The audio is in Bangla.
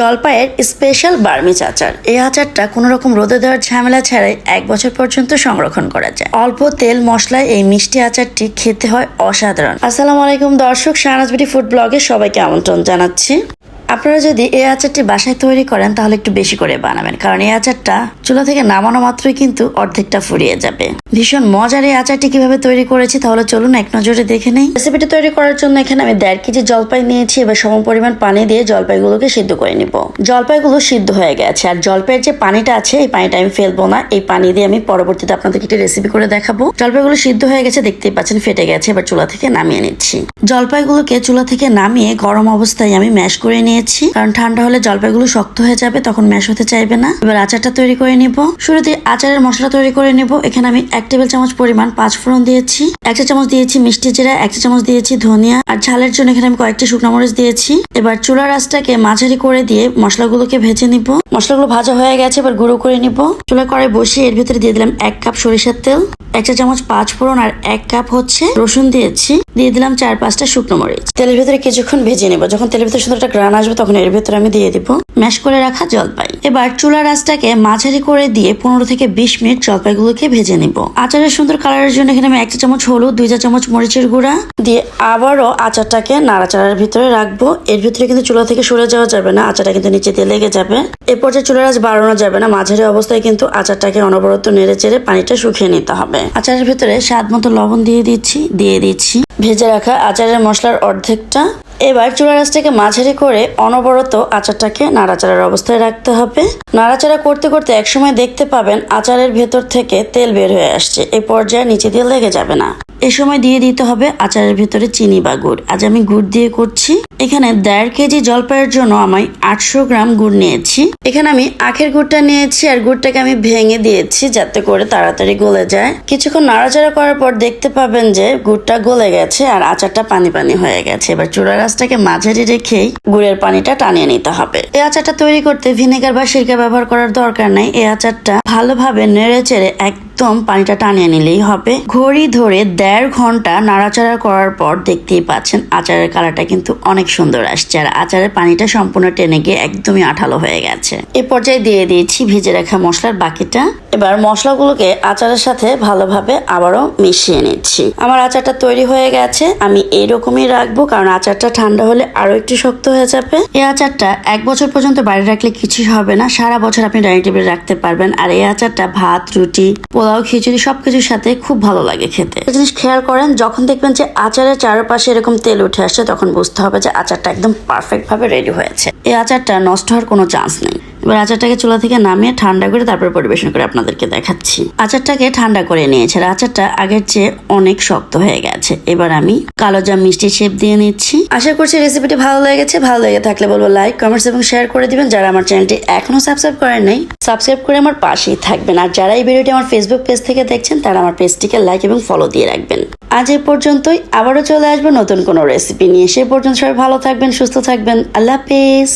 জলপাইয়ের স্পেশাল বার্মিজ আচার এই আচারটা কোনো রকম রোদে দেওয়ার ঝামেলা ছাড়াই এক বছর পর্যন্ত সংরক্ষণ করা যায়। অল্প তেল মশলায় এই মিষ্টি আচারটি খেতে হয় অসাধারণ। আসসালামু আলাইকুম দর্শক, শাহনাজ বিটি ফুড ব্লগে সবাইকে আমন্ত্রণ জানাচ্ছি। আপনারা যদি এই আচারটি বাসায় তৈরি করেন, তাহলে একটু বেশি করে বানাবেন। কারণ এই আচারটা চুলা থেকে নামানো মাত্রই কিন্তু অর্ধেকটা ফুরিয়ে যাবে। ভীষণ মজার এই আচারটি কীভাবে তৈরি করেছি, তাহলে চলুন এক নজরে দেখে নেই। রেসিপিটি তৈরি করার জন্য এখানে আমি দেড় কেজি জলপাই নিয়েছি, এবার সম পরিমাণ পানি দিয়ে জলপাইগুলোকে সিদ্ধ করে নিব। জলপাইগুলো সিদ্ধ হয়ে গেছে, আর জলপাইয়ের যে পানিটা আছে, এই পানিটা আমি ফেলব না। এই পানি দিয়ে আমি পরবর্তীতে আপনাদেরকে একটি রেসিপি করে দেখাবো। জলপাইগুলো সিদ্ধ হয়ে গেছে, দেখতেই পাচ্ছেন ফেটে গেছে, এবার চুলা থেকে নামিয়ে নিচ্ছি। জলপাইগুলোকে চুলা থেকে নামিয়ে গরম অবস্থায় আমি ম্যাশ করে নিয়েছি। কারণ ঠান্ডা হলে জলপাইগুলো শক্ত হয়ে যাবে, তখন ম্যাশ হতে চাইবে না। এবার আচারটা তৈরি করে নিব। শুরুতে আচারের মশলা তৈরি করে নিব। এখানে আমি এক টেবিল চামচ পরিমাণ পাঁচ ফোড়ন দিয়েছি। এক চা চামচ দিয়েছি মিষ্টি জিরা, এক চা চামচ দিয়েছি ধনিয়া। আর ঝালের জন্য এখানে আমি কয়েকটি শুকনো মরিচ দিয়েছি। এবার চুলার আঁচটাকে মাঝারি করে দিয়ে মশলাগুলোকে ভেজে নিব। মশলাগুলো ভাজা হয়ে গেছে, এবার গুঁড়ো করে নিব। চুলা কড়াই বসিয়ে এর ভিতরে দিয়ে দিলাম এক কাপ সরিষার তেল। এক চা চামচ পাঁচ ফোড়ন আর এক কাপ হচ্ছে রসুন দিয়েছি। দিয়ে দিলাম চার পাঁচটা শুকনো মরিচ। তেলের ভিতরে কিছুক্ষণ ভেজে নেব। যখন তেলের ভিতরে সুন্দর একটা গ্রান আসবে, তখন এর ভিতরে আমি দিয়ে দিব ম্যাশ করে রাখা জলপাই। এবার চুলার আঁচটাকে মাঝারি করে দিয়ে পনেরো থেকে বিশ মিনিট জলপাইগুলোকে ভেজে নিব। আচারের সুন্দর কালারের জন্য এখানে আমি এক চা চামচ হলুদ, দুই চা চামচ মরিচের গুঁড়া দিয়ে আবারও আচারটাকে নাড়াচাড়ার ভিতরে রাখব। এর ভিতরে কিন্তু চুলা থেকে সরে যাওয়া যাবে না, আচারটা কিন্তু নিচে দিয়ে লেগে যাবে। এরপর যে চুলার আঁচ বাড়ানো যাবে না, মাঝারি অবস্থায় কিন্তু আচারটাকে অনবরত নেড়ে চেড়ে পানিটা শুকিয়ে নিতে হবে। আচারের ভিতরে স্বাদ মতো লবণ দিয়ে দিচ্ছি দিয়ে দিচ্ছি। ভেজে রাখা আচারের মশলার অর্ধেকটা। এবার চুলা রাসটাকে মাঝারি করে অনবরত আচারটাকে নাড়াচাড়ার অবস্থায় রাখতে হবে। নাড়াচাড়া করতে করতে একসময় দেখতে পাবেন আচারের ভেতর থেকে তেল বের হয়ে আসছে। এ পর্যায়ে নিচে দিয়ে লেগে যাবে না। এ সময় দিয়ে দিতে হবে আচারের ভেতরে চিনি বা গুড়। আজ আমি গুড় দিয়ে করছি। এখানে দেড় কেজি জলপাইয়ের জন্য আমি আটশো গ্রাম গুড় নিয়েছি। এখানে আমি আখের গুড়টা নিয়েছি আর গুড়টাকে আমি ভেঙে দিয়েছি যাতে করে তাড়াতাড়ি গলে যায়। কিছুক্ষণ নাড়াচাড়া করার পর দেখতে পাবেন যে গুড়টা গলে গেছে আর আচারটা পানি পানি হয়ে গেছে। এবার চূড়া গাছটাকে মাঝারি রেখেই গুড়ের পানিটা টানিয়ে নিতে হবে। এই আচারটা তৈরি করতে ভিনেগার বা সিরকা ব্যবহার করার দরকার নেই। এই আচারটা ভালোভাবে নেড়ে চেড়ে একদম পানিটা টানিয়ে নিলেই হবে। ঘড়ি ধরে দেড় ঘণ্টা নাড়াচাড়া করার পর দেখতেই পাচ্ছেন আচারের কালারটা কিন্তু অনেক সুন্দর আসছে আর আচারের পানিটা সম্পূর্ণ টেনে গিয়ে একদমই আঠালো হয়ে গেছে। এ পর্যায়ে দিয়ে দিয়েছি ভেজে রাখা মশলার বাকিটা। এবার মশলাগুলোকে আচারের সাথে ভালোভাবে আবারও মিশিয়ে নিচ্ছি। আমার আচারটা তৈরি হয়ে গেছে। আমি এইরকমই রাখব কারণ আচারটা ঠান্ডা হলে আরও একটু শক্ত হয়ে যাবে। এই আচারটা এক বছর পর্যন্ত বাইরে রাখলে কিছুই হবে না। সারা বছর আপনি ডাইনিং টেবিলে রাখতে পারবেন। আর এই আচারটা ভাত, রুটি, পোলাও, খিচুড়ি সবকিছুর সাথে খুব ভালো লাগে খেতে। জিনিস খেয়াল করেন, যখন দেখবেন যে আচারের চারপাশে এরকম তেল উঠে আসছে, তখন বুঝতে হবে যে আচারটা একদম পারফেক্ট ভাবে রেডি হয়েছে। এই আচারটা নষ্ট হওয়ার কোনো চান্স নেই। এবার আচারটাকে চুলা থেকে নামিয়ে ঠান্ডা করে তারপর পরিবেশন করে আপনাদেরকে দেখাচ্ছি। আচারটাকে ঠান্ডা করে নিয়েছে আচারটা আগের চেয়ে অনেক শক্ত হয়ে গেছে। এবার আমি কালো জাম মিষ্টি শেপ দিয়ে নিচ্ছি। আশা করছি রেসিপিটি ভালো লেগেছে। ভালো লেগে থাকলে বলব লাইক কমেন্টস এবং শেয়ার করে দিবেন। যারা আমার চ্যানেলটি এখনও সাবস্ক্রাইব করেন নাই সাবস্ক্রাইব করে আমার পাশেই থাকবেন। আর যারা এই ভিডিওটি আমার ফেসবুক পেজ থেকে দেখছেন, তারা আমার পেজটিকে লাইক এবং ফলো দিয়ে রাখবেন। আজ এ পর্যন্তই। আবারও চলে আসব নতুন কোনো রেসিপি নিয়ে। সে পর্যন্ত সবাই ভালো থাকবেন, সুস্থ থাকবেন। আল্লাহ হাফেজ।